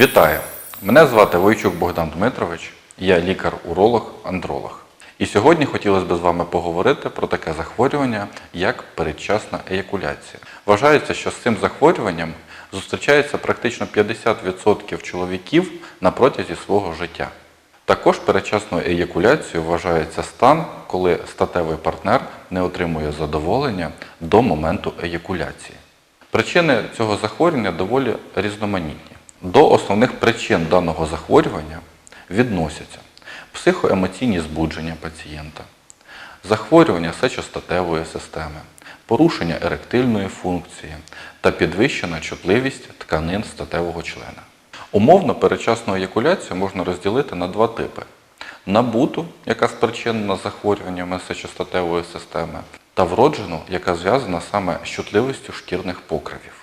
Вітаю! Мене звати Войчук Богдан Дмитрович, я лікар-уролог, андролог. І сьогодні хотілося б з вами поговорити про таке захворювання, як передчасна еякуляція. Вважається, що з цим захворюванням зустрічається практично 50% чоловіків на протязі свого життя. Також передчасною еякуляцією вважається стан, коли статевий партнер не отримує задоволення до моменту еякуляції. Причини цього захворювання доволі різноманітні. До основних причин даного захворювання відносяться психоемоційні збудження пацієнта, захворювання сечостатевої системи, порушення еректильної функції та підвищена чутливість тканин статевого члена. Умовно передчасну еякуляцію можна розділити на два типи: набуту, яка спричинена захворюваннями сечостатевої системи, та вроджену, яка зв'язана саме з чутливістю шкірних покривів.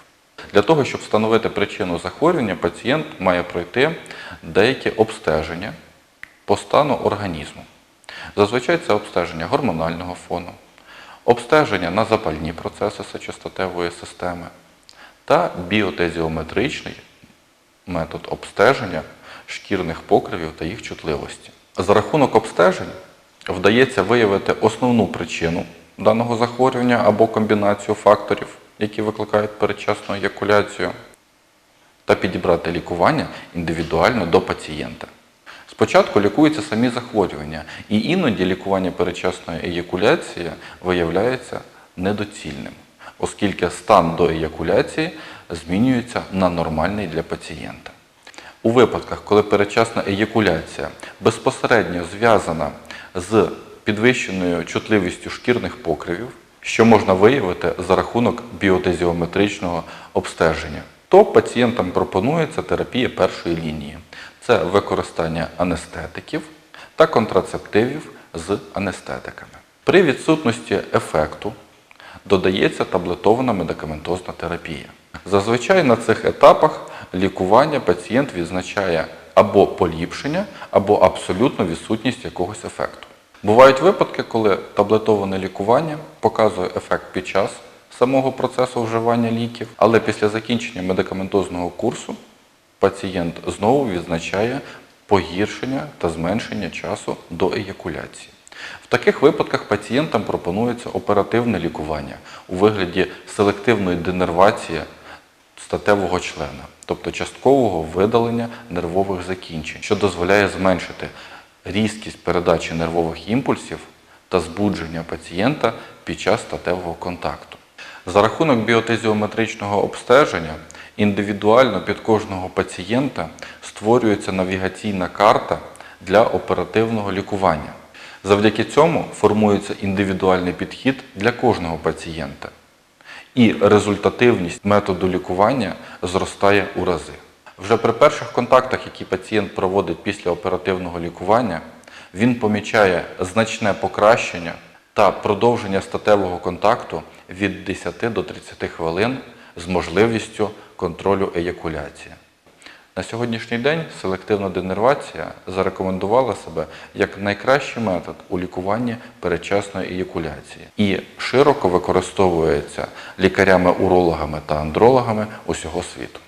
Для того, щоб встановити причину захворювання, пацієнт має пройти деякі обстеження по стану організму. Зазвичай це обстеження гормонального фону, обстеження на запальні процеси сечостатевої системи та біотезіометричний метод обстеження шкірних покривів та їх чутливості. За рахунок обстежень вдається виявити основну причину даного захворювання або комбінацію факторів, які викликають передчасну еякуляцію, та підібрати лікування індивідуально до пацієнта. Спочатку лікуються самі захворювання, і іноді лікування передчасної еякуляції виявляється недоцільним, оскільки стан до еякуляції змінюється на нормальний для пацієнта. У випадках, коли передчасна еякуляція безпосередньо зв'язана з підвищеною чутливістю шкірних покривів, що можна виявити за рахунок біотезіометричного обстеження, то пацієнтам пропонується терапія першої лінії. Це використання анестетиків та контрацептивів з анестетиками. При відсутності ефекту додається таблетована медикаментозна терапія. Зазвичай на цих етапах лікування пацієнт відзначає або поліпшення, або абсолютну відсутність якогось ефекту. Бувають випадки, коли таблетоване лікування показує ефект під час самого процесу вживання ліків, але після закінчення медикаментозного курсу пацієнт знову відзначає погіршення та зменшення часу до еякуляції. В таких випадках пацієнтам пропонується оперативне лікування у вигляді селективної денервації статевого члена, тобто часткового видалення нервових закінчень, що дозволяє зменшити різкість передачі нервових імпульсів та збудження пацієнта під час статевого контакту. За рахунок біотезіометричного обстеження індивідуально під кожного пацієнта створюється навігаційна карта для оперативного лікування. Завдяки цьому формується індивідуальний підхід для кожного пацієнта. І результативність методу лікування зростає у рази. Вже при перших контактах, які пацієнт проводить після оперативного лікування, він помічає значне покращення та продовження статевого контакту від 10 до 30 хвилин з можливістю контролю еякуляції. На сьогоднішній день селективна денервація зарекомендувала себе як найкращий метод у лікуванні передчасної еякуляції і широко використовується лікарями-урологами та андрологами усього світу.